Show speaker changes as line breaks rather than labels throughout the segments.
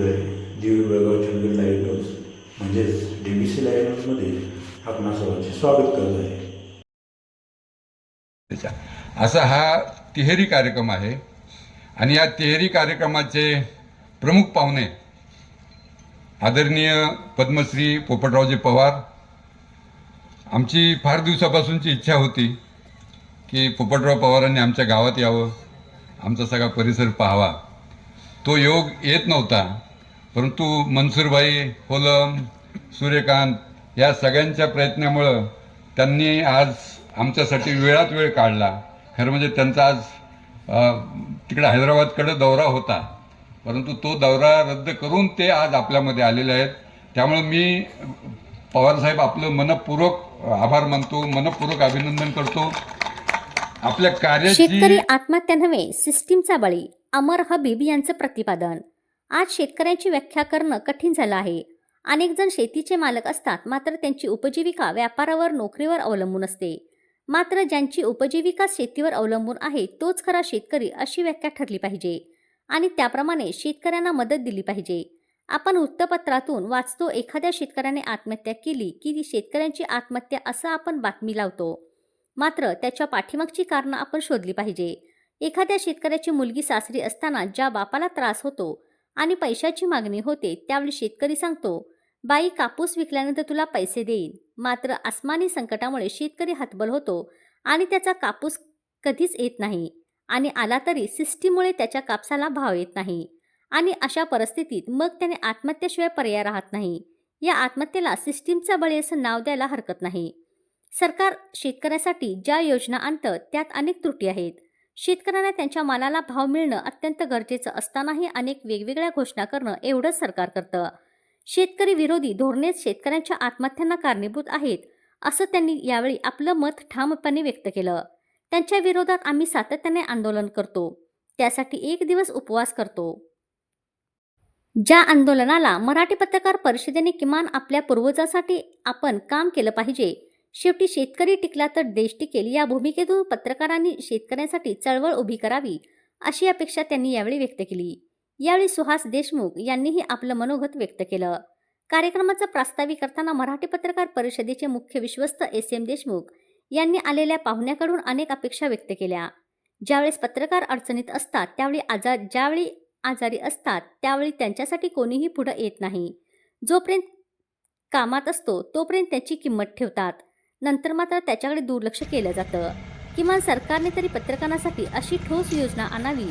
आलेलो आहे Belgaum lighthouse म्हणजेच डी बी सी लाइट हाऊसमध्ये आपणा सर्वांचे स्वागत करत आहे.
असा हा तिहेरी कार्यक्रम आहे. आणि या तिहेरी कार्यक्रमाचे प्रमुख पाहुणे आदरणीय पद्मश्री पोपटरावजी पवार. आमची फार दिवसापासूनची इच्छा होती की पोपटराव पवारांनी आमच्या गावात यावं आमचा सगळा परिसर पाहावा. तो योग येत नव्हता. परंतु मनसूरभाई होलम सूर्यकांत या सगळ्यांच्या प्रयत्नामुळं त्यांनी आज आमच्यासाठी वेळात वेळ काढला. खरं म्हणजे त्यांचा आज तिकडे हैदराबादकडे दौरा होता. परंतु तो दौरा रद्द करून ते आज आपल्यामध्ये आलेले आहेत. त्यामुळे मी पवारसाहेब आपलं मनपूर्वक आभार मानतो मनपूर्वक अभिनंदन करतो. आपल्या कार्य
शेतकरी आत्महत्या नव्हे सिस्टीमचा बळी. अमर हबीब यांचं प्रतिपादन. आज शेतकऱ्यांची व्याख्या करणं कठीण झालं आहे. अनेक जण शेतीचे मालक असतात मात्र त्यांची उपजीविका व्यापारावर नोकरीवर अवलंबून असते. मात्र ज्यांची उपजीविका शेतीवर अवलंबून आहे तोच खरा शेतकरी अशी व्याख्या ठरली पाहिजे. आणि त्याप्रमाणे शेतकऱ्यांना मदत दिली पाहिजे. आपण वृत्तपत्रातून वाचतो एखाद्या शेतकऱ्याने आत्महत्या केली की ती शेतकऱ्यांची आत्महत्या असं आपण बातमी लावतो. मात्र त्याच्या पाठीमागची कारणं आपण शोधली पाहिजे. एखाद्या शेतकऱ्याची मुलगी सासरी असताना ज्या बापाला त्रास होतो आणि पैशाची मागणी होते त्यावेळी शेतकरी सांगतो बाई कापूस विकल्यानंतर तुला पैसे देईन. मात्र आसमानी संकटामुळे शेतकरी हतबल होतो आणि त्याचा कापूस कधीच येत नाही आणि आला तरी सिस्टीममुळे त्याच्या कापसाला भाव येत नाही आणि अशा परिस्थितीत मग त्याने आत्महत्येशिवाय पर्याय राहत नाही. या आत्महत्येला सिस्टीमचा बळी असं नाव द्यायला हरकत नाही. सरकार शेतकऱ्यासाठी ज्या योजना आणतं त्यात अनेक त्रुटी आहेत. शेतकऱ्यांना त्यांच्या मालाला भाव मिळणं अत्यंत गरजेचं असतानाही अनेक वेगवेगळ्या घोषणा करणं एवढंच सरकार करतं. शेतकरी विरोधी धोरणेच शेतकऱ्यांच्या आत्महत्यांना कारणीभूत आहेत असं त्यांनी यावेळी आपलं मत ठामपणे व्यक्त केलं. त्यांच्या विरोधात आम्ही सातत्याने आंदोलन करतो त्यासाठी एक दिवस उपवास करतो. ज्या आंदोलनाला मराठी पत्रकार परिषदेने किमान आपल्या पूर्वजासाठी आपण काम केलं पाहिजे शेवटी शेतकरी टिकला तर देश टिकेल या भूमिकेतून पत्रकारांनी शेतकऱ्यांसाठी चळवळ उभी करावी अशी अपेक्षा त्यांनी यावेळी व्यक्त केली. यावेळी सुहास देशमुख यांनीही आपलं मनोगत व्यक्त केलं. कार्यक्रमाचा प्रास्ताविक करताना मराठी पत्रकार परिषदेचे मुख्य विश्वस्त एस एम देशमुख यांनी आलेल्या पाहुण्याकडून अनेक अपेक्षा व्यक्त केल्या. ज्यावेळेस पत्रकार अडचणीत असतात त्यावेळी आजार ज्यावेळी आजारी असतात त्यावेळी त्यांच्यासाठी कोणीही पुढं येत नाही. जोपर्यंत कामात असतो तोपर्यंत त्याची किंमत ठेवतात. नंतर मात्र त्याच्याकडे दुर्लक्ष केलं जातं. किमान सरकारने तरी पत्रकारांसाठी अशी ठोस योजना आणावी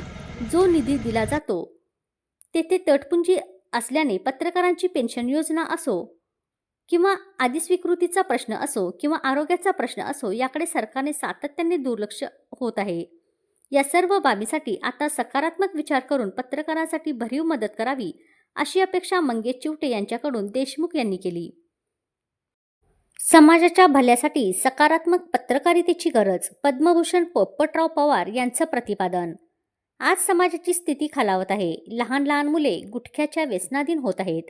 जो निधी दिला जातो. तेथे तटपुंजी असल्याने पत्रकारांची पेन्शन योजना असो किंवा आधी स्वीकृतीचा प्रश्न असो किंवा आरोग्याचा प्रश्न असो याकडे सरकारने सातत्याने दुर्लक्ष होत आहे. या सर्व बाबीसाठी आता सकारात्मक विचार करून पत्रकारांसाठी भरीव मदत करावी अशी अपेक्षा मंगेश चिवटे यांच्याकडून देशमुख यांनी केली. समाजाच्या भल्यासाठी सकारात्मक पत्रकारितेची गरज पद्मभूषण पोपटराव पवार यांचं प्रतिपादन. आज समाजाची स्थिती खालावत आहे. लहान लहान मुले गुटख्याच्या व्यसनाधीन होत आहेत.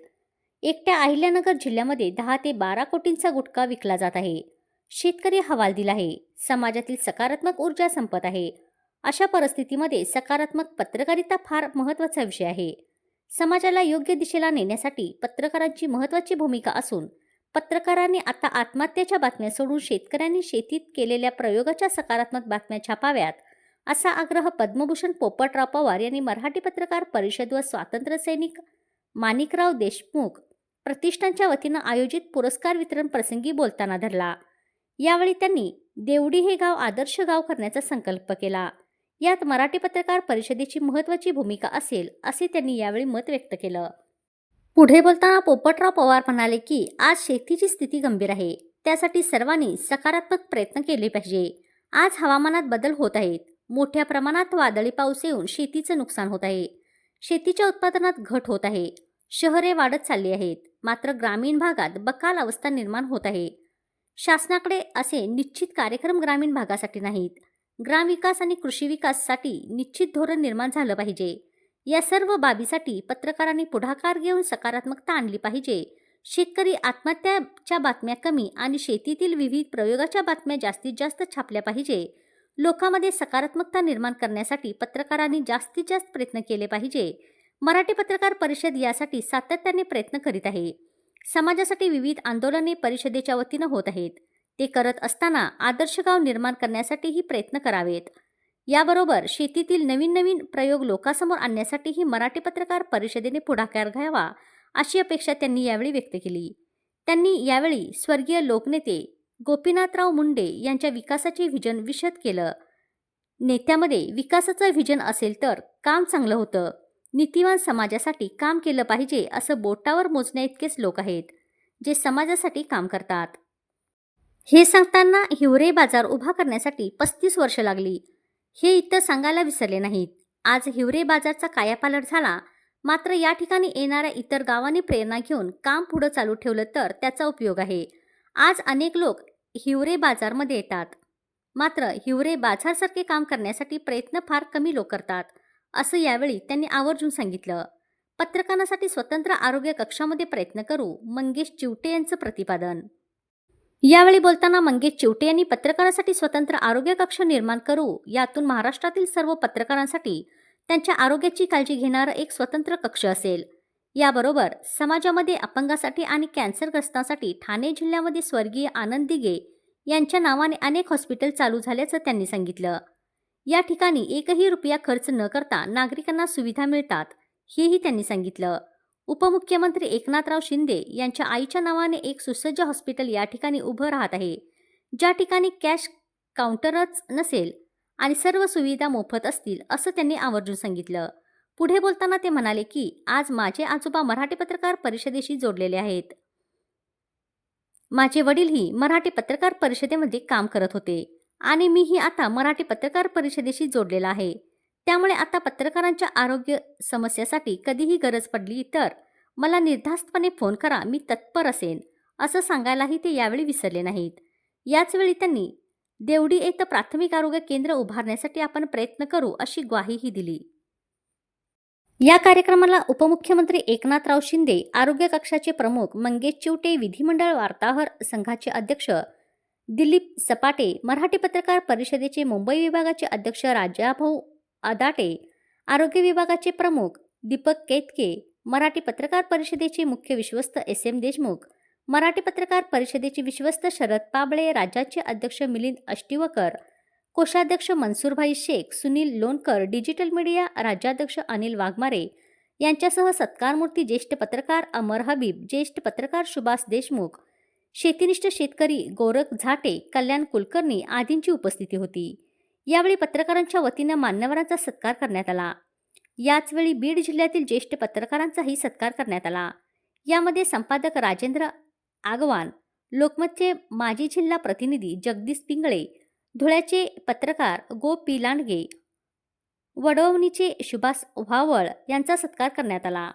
एकट्या अहिल्यानगर जिल्ह्यामध्ये दहा ते बारा कोटींचा गुटखा विकला जात आहे. शेतकरी हवालदिल आहे. समाजातील सकारात्मक ऊर्जा संपत आहे. अशा परिस्थितीमध्ये सकारात्मक पत्रकारिता फार महत्त्वाचा विषय आहे. समाजाला योग्य दिशेला नेण्यासाठी पत्रकारांची महत्त्वाची भूमिका असून पत्रकारांनी आता आत्महत्येच्या बातम्या सोडून शेतकऱ्यांनी शेतीत केलेल्या प्रयोगाच्या सकारात्मक बातम्या छापाव्यात असा आग्रह पद्मभूषण पोपटराव पवार यांनी मराठी पत्रकार परिषद व स्वातंत्र्यसैनिक माणिकराव देशमुख प्रतिष्ठानच्या वतीनं आयोजित पुरस्कार वितरण प्रसंगी बोलताना धरला. यावेळी त्यांनी देवडी हे गाव आदर्श गाव करण्याचा संकल्प केला. यात मराठी पत्रकार परिषदेची महत्त्वाची भूमिका असेल असे त्यांनी यावेळी मत व्यक्त केलं. पुढे बोलताना पोपटराव पवार म्हणाले की आज शेतीची स्थिती गंभीर आहे. त्यासाठी सर्वांनी सकारात्मक प्रयत्न केले पाहिजे. आज हवामानात बदल होत आहेत. मोठ्या प्रमाणात वादळी पाऊस येऊन शेतीचं नुकसान होत आहे. शेतीच्या उत्पादनात घट होत आहे. शहरे वाढत चालली आहेत. मात्र ग्रामीण भागात बकाल अवस्था निर्माण होत आहे. शासनाकडे असे निश्चित कार्यक्रम ग्रामीण भागासाठी नाहीत. ग्रामविकास आणि कृषी विकाससाठी निश्चित धोरण निर्माण झालं पाहिजे. या सर्व बाबीसाठी पत्रकारांनी पुढाकार घेऊन सकारात्मकता आणली पाहिजे. शेतकरी आत्महत्याच्या बातम्या कमी आणि शेतीतील विविध प्रयोगाच्या बातम्या जास्तीत जास्त छापल्या पाहिजे. लोकांमध्ये सकारात्मकता निर्माण करण्यासाठी पत्रकारांनी जास्तीत जास्त प्रयत्न केले पाहिजे. मराठी पत्रकार परिषद यासाठी सातत्याने प्रयत्न करीत आहे. समाजासाठी विविध आंदोलने परिषदेच्या वतीनं होत आहेत. ते करत असताना आदर्श गाव निर्माण करण्यासाठीही प्रयत्न करावेत. याबरोबर शेतीतील नवीन नवीन प्रयोग लोकांसमोर आणण्यासाठीही मराठी पत्रकार परिषदेने पुढाकार घ्यावा अशी अपेक्षा त्यांनी यावेळी व्यक्त केली. त्यांनी यावेळी स्वर्गीय लोकनेते गोपीनाथराव मुंडे यांच्या विकासाचे व्हिजन विशद केलं. नेत्यामध्ये विकासाचं व्हिजन असेल तर काम चांगलं होतं. नीतिवान समाजासाठी काम केलं पाहिजे असं बोटावर मोजण्याइतकेच लोक आहेत जे समाजासाठी काम करतात. हे सांगताना हिवरे बाजार उभा करण्यासाठी पस्तीस वर्ष लागली. हे इथं सांगायला विसरले नाहीत. आज हिवरे बाजारचा कायापालट झाला. मात्र या ठिकाणी येणाऱ्या इतर गावांनी प्रेरणा घेऊन काम पुढं चालू ठेवलं तर त्याचा उपयोग आहे. आज अनेक लोक हिवरे बाजारमध्ये येतात. मात्र हिवरे बाजारसारखे काम करण्यासाठी प्रयत्न फार कमी लोक करतात असं यावेळी त्यांनी आवर्जून सांगितलं. पत्रकारांसाठी स्वतंत्र आरोग्य कक्षामध्ये प्रयत्न करू मंगेश चिवटे यांचं प्रतिपादन यावेळी बोलताना मंगेश चिवटे यांनी पत्रकारांसाठी स्वतंत्र आरोग्य कक्ष निर्माण करू यातून महाराष्ट्रातील सर्व पत्रकारांसाठी त्यांच्या आरोग्याची काळजी घेणारं एक स्वतंत्र कक्ष असेल. याबरोबर समाजामध्ये अपंगासाठी आणि कॅन्सरग्रस्तांसाठी ठाणे जिल्ह्यामध्ये स्वर्गीय आनंद दिगे यांच्या नावाने अनेक हॉस्पिटल चालू झाल्याचं त्यांनी सांगितलं. या ठिकाणी एकही रुपया खर्च न करता नागरिकांना सुविधा मिळतात हेही त्यांनी सांगितलं. उपमुख्यमंत्री एकनाथराव शिंदे यांच्या आईच्या नावाने एक सुसज्ज हॉस्पिटल या ठिकाणी उभं राहत आहे ज्या ठिकाणी कॅश काउंटरच नसेल आणि सर्व सुविधा मोफत असतील असं त्यांनी आवर्जून सांगितलं. पुढे बोलताना ते म्हणाले की आज माझे आजोबा मराठी पत्रकार परिषदेशी जोडलेले आहेत. माझे वडीलही मराठी पत्रकार परिषदेमध्ये काम करत होते आणि मीही आता मराठी पत्रकार परिषदेशी जोडलेला आहे. त्यामुळे आता पत्रकारांच्या आरोग्य समस्येसाठी कधीही गरज पडली तर मला निर्धास्तपणे फोन करा मी तत्पर असेन असं सांगायलाही ते यावेळी विसरले नाहीत. याचवेळी त्यांनी देवडी येथे प्राथमिक आरोग्य केंद्र उभारण्यासाठी आपण प्रयत्न करू अशी ग्वाहीही दिली. या कार्यक्रमाला उपमुख्यमंत्री एकनाथराव शिंदे आरोग्य कक्षाचे प्रमुख मंगेश चिवटे विधिमंडळ वार्ताहर संघाचे अध्यक्ष दिलीप सपाटे मराठी पत्रकार परिषदेचे मुंबई विभागाचे अध्यक्ष राजाभाऊ अदाटे आरोग्य विभागाचे प्रमुख दीपक केतके मराठी पत्रकार परिषदेचे मुख्य विश्वस्त एस. एम. देशमुख मराठी पत्रकार परिषदेचे विश्वस्त शरद पाबळे राज्याचे अध्यक्ष मिलिंद अष्टिवकर कोषाध्यक्ष मनसूरभाई शेख सुनील लोणकर डिजिटल मीडिया राज्याध्यक्ष अनिल वाघमारे यांच्यासह सत्कारमूर्ती ज्येष्ठ पत्रकार अमर हबीब ज्येष्ठ पत्रकार सुभाष देशमुख शेतीनिष्ठ शेतकरी गोरख झाटे कल्याण कुलकर्णी आदींची उपस्थिती होती. यावेळी पत्रकारांच्या वतीनं मान्यवरांचा सत्कार करण्यात आला. याचवेळी बीड जिल्ह्यातील ज्येष्ठ पत्रकारांचाही सत्कार करण्यात आला. यामध्ये संपादक राजेंद्र आगवान लोकमतचे माजी जिल्हा प्रतिनिधी जगदीश पिंगळे धुळ्याचे पत्रकार गो पी लांडगे वडवणीचे सुभाष व्हावळ यांचा सत्कार करण्यात आला.